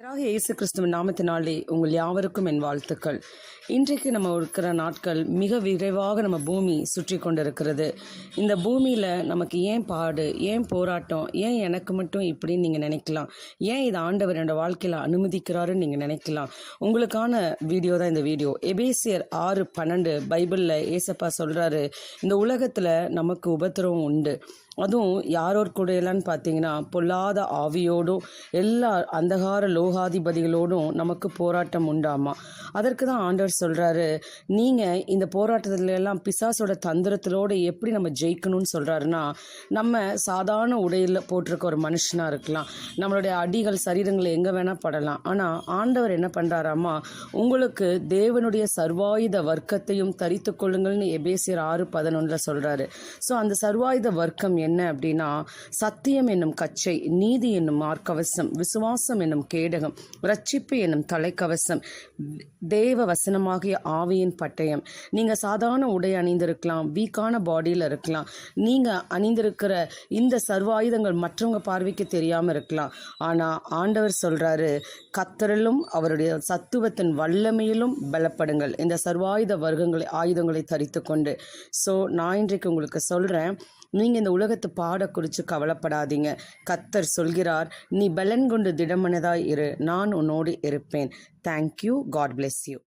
ராக இயேசு கிறிஸ்துவ நாமத்தினாலே உங்கள் யாவருக்கும் என் வாழ்த்துக்கள். இன்றைக்கு நம்ம இருக்கிற நாட்கள் மிக விரைவாக நம்ம பூமி சுற்றி கொண்டிருக்கிறது. இந்த பூமியில் நமக்கு ஏன் பாடு ஏன் போராட்டம் ஏன் எனக்கு மட்டும் இப்படின்னு நீங்கள் நினைக்கலாம். ஏன் இதை ஆண்டவர் என்னோட வாழ்க்கையில் அனுமதிக்கிறாருன்னு நீங்கள் நினைக்கலாம். உங்களுக்கான வீடியோ தான் இந்த வீடியோ. எபேசியர் ஆறு பன்னெண்டு பைபிளில் ஏசப்பா சொல்கிறாரு இந்த உலகத்தில் நமக்கு உபத்திரவம் உண்டு. அதுவும் யாரோர் கூடையெல்லாம் பார்த்தீங்கன்னா பொல்லாத ஆவியோடும் எல்லா அந்தகார லோகாதிபதிகளோடும் நமக்கு போராட்டம் உண்டாமா? அதற்கு தான் ஆண்டவர் சொல்கிறாரு நீங்கள் இந்த போராட்டத்துல எல்லாம் பிசாசோட தந்திரத்திலோடு எப்படி நம்ம ஜெயிக்கணும்னு சொல்கிறாருன்னா நம்ம சாதாரண உடையில் போட்டிருக்க ஒரு மனுஷனாக இருக்கலாம். நம்மளுடைய அடிகள் சரீரங்களை எங்கே வேணால் படலாம். ஆனால் ஆண்டவர் என்ன பண்ணுறாராமா உங்களுக்கு தேவனுடைய சர்வாயுத வர்க்கத்தையும் தரித்து கொள்ளுங்கள்னு எபேசியர் ஆறு பதினொன்றில் சொல்கிறாரு ஸோ அந்த சர்வாயுத வர்க்கம் என்ன அப்படின்னா சத்தியம் என்னும் கச்சை நீதி என்னும் மார்க்கவசம் விசுவாசம் என்னும் கேடகம் ரட்சிப்பு என்னும் தலைக்கவசம். தேவ வசனமாகிய ஆவியின் பட்டயம். நீங்கள் சாதாரண உடை அணிந்திருக்கலாம் வீக்கான பாடியில் இருக்கலாம். நீங்கள் அணிந்திருக்கிற இந்த சர்வாயுதங்கள் மற்றவங்க பார்வைக்கு தெரியாமல் இருக்கலாம். ஆனால் ஆண்டவர் சொல்கிறாரு கத்தரிலும் அவருடைய சத்துவத்தின் வல்லமையிலும் பலப்படுங்கள். இந்த சர்வாயுத வர்க்கங்களை ஆயுதங்களை தரித்து கொண்டு ஸோ நான் இன்றைக்கு உங்களுக்கு சொல்கிறேன் நீங்கள் இந்த உலகத்து பாட குறித்து கவலைப்படாதீங்க. கத்தர் சொல்கிறார் நீ பலன் கொண்டு திடமனதாய் இரு. நான் உன்னோடு இருப்பேன். Thank you God bless you